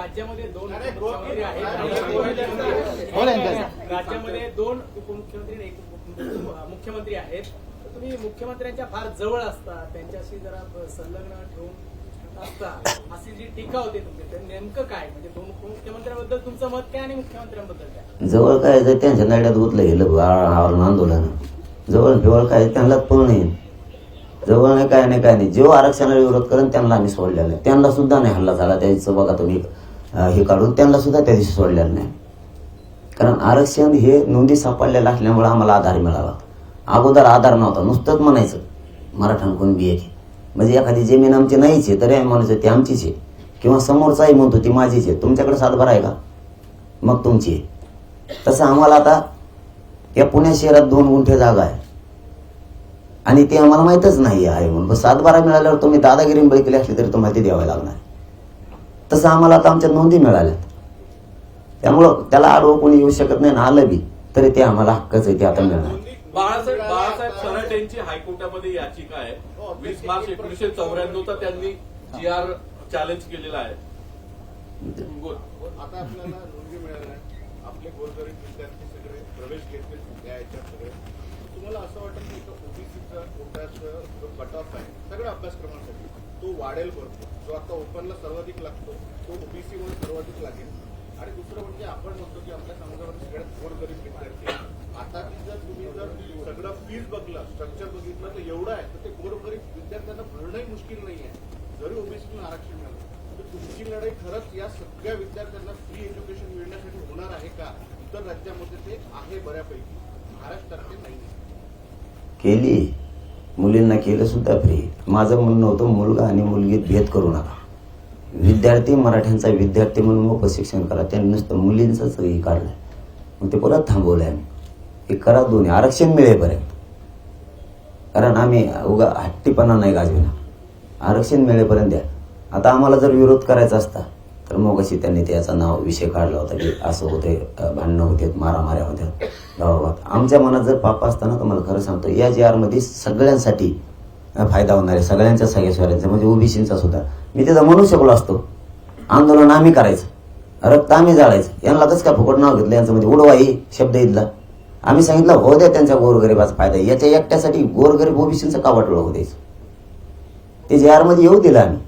राज्यामध्ये दोन उपमुख्यमंत्री आहेत. राज्यामध्ये दोन उपमुख्यमंत्री आणि एक उप- मुख्यमंत्री आहेत. तर तुम्ही मुख्यमंत्र्यांच्या फार जवळ असता. त्यांच्याशी जरा संलग्न ठेवून असता. अशी जी टीका होती तुमची तर नेमकं काय? म्हणजे दोन उपमुख्यमंत्र्यांबद्दल तुमचं मत काय आणि मुख्यमंत्र्यांबद्दल काय? जवळ काय जर त्यांच्या नड्यात गुतलं गेलं आवरण आंदोलन. जवळ फिवळ काय त्यांनाच पूर्ण येईल. जवळ नाही काय नाही काय नाही. जेव्हा आरक्षणाला विरोध करेन त्यांना आम्ही सोडलेला नाही त्यांना सुद्धा नाही हल्ला झाला त्याचं बघा तुम्ही. हे काढून त्यांना सुद्धा त्या दिवशी सोडलेलं नाही. कारण आरक्षण हे नोंदी सापडलेलं असल्यामुळे आम्हाला आधार मिळाला. अगोदर आधार नव्हता. नुसतंच म्हणायचं मराठा कोण बी एक म्हणजे एखादी जमीन आमची नाहीच आहे तरी आम्ही म्हणायचं ती आमचीच आहे. किंवा समोरचाही म्हणतो ती माझीच आहे. तुमच्याकडे सातबार आहे का? मग तुमची आहे. तसं आम्हाला आता या पुणे शहरात दोन गुंठे जागा आहे. आणि ते आम्हाला माहीतच नाही आहे म्हणून. सातबारा मिळाल्यावर तुम्ही दादागिरी बळी असली तरी तुम्हाला ते द्यावं लागणार. तसं आम्हाला आता आमच्या नोंदी मिळाल्यात. त्यामुळं त्याला आडवं कोणी येऊ शकत नाही ना आलं बी तरी ते आम्हाला हक्कच आहे ते आता मिळणार. बाळासाहेब बाळासाहेब सराट यांची हायकोर्टामध्ये याचिका आहे. वीस मार्च एकोणीशे चौऱ्याण्णवचा त्यांनी जी आर चॅलेंज केलेला आहे. बोल. आता आपल्याला नोंदी मिळाल्या. आपले गोरगरीब विद्यार्थी सगळे प्रवेश घेतले सगळे. तुम्हाला असं वाटतं की ओबीसीचा कोटाचा जो कट ऑफ आहे सगळ्या अभ्यासक्रमांसाठी? तो वाढेल भरपूर. जो आता ओपनला सर्वाधिक लागतो तो ओबीसी म्हणून सर्वाधिक लागेल. आणि दुसरं म्हणजे आपण म्हणतो की आपल्या समाजामध्ये सगळ्यात गोरगरीब विद्यार्थी आता जर तुम्ही जर सगळं फीज बघलं स्ट्रक्चर बघितलं तर एवढं आहे तर ते गोरगरीब विद्यार्थ्यांना भरणंही मुश्किल नाही आहे जरी ओबीसीतून आरक्षण मिळालं तर तुमची लढाई खरंच या सगळ्या विद्यार्थ्यांना फ्री एज्युकेशन मिळण्यासाठी होणार आहे का? इतर राज्यामध्ये ते आहे बऱ्यापैकी. महाराष्ट्रात ते नाही केली. मुलींना केलं सुद्धा फ्री माझं म्हणणं होतं मुलगा आणि मुलगीत भेद करू नका. विद्यार्थी मराठ्यांचा विद्यार्थी म्हणून मग शिक्षण करा. त्यांनी नुसतं मुलींचंच हे काढलं मग ते परत थांबवलंय आम्ही? हे करा दोन्ही. आरक्षण मिळेपर्यंत कारण आम्ही उगा हट्टीपणा नाही गाजविना आरक्षण मिळेपर्यंत द्या. आता आम्हाला जर विरोध करायचा असता तर मग अशी त्यांनी त्याचा नाव विषय काढला होता की असं होते भांडणं होते मारामाऱ्या होत्या. गावागावात. आमच्या मनात जर पाप असताना तुम्हाला खरं सांगतो या जी आरमध्ये सगळ्यांसाठी फायदा होणार आहे. सगळ्यांच्या सगळ्या म्हणजे ओबीसींचा सुद्धा. मी त्याचा म्हणू शकलो असतो. आंदोलन आम्ही करायचं. रक्त आम्ही जाळायचं. यांना कसं काय फुकट नाव घेतलं? यांचं म्हणजे उडवाई शब्द इथला. आम्ही सांगितलं हो द्या त्यांचा गोरगरिबाचा फायदा याच्या एकट्यासाठी गोरगरीब ओबीसींचं का वाटलं हो द्यायचं. ते जे आरमध्ये येऊ दिलं आम्ही.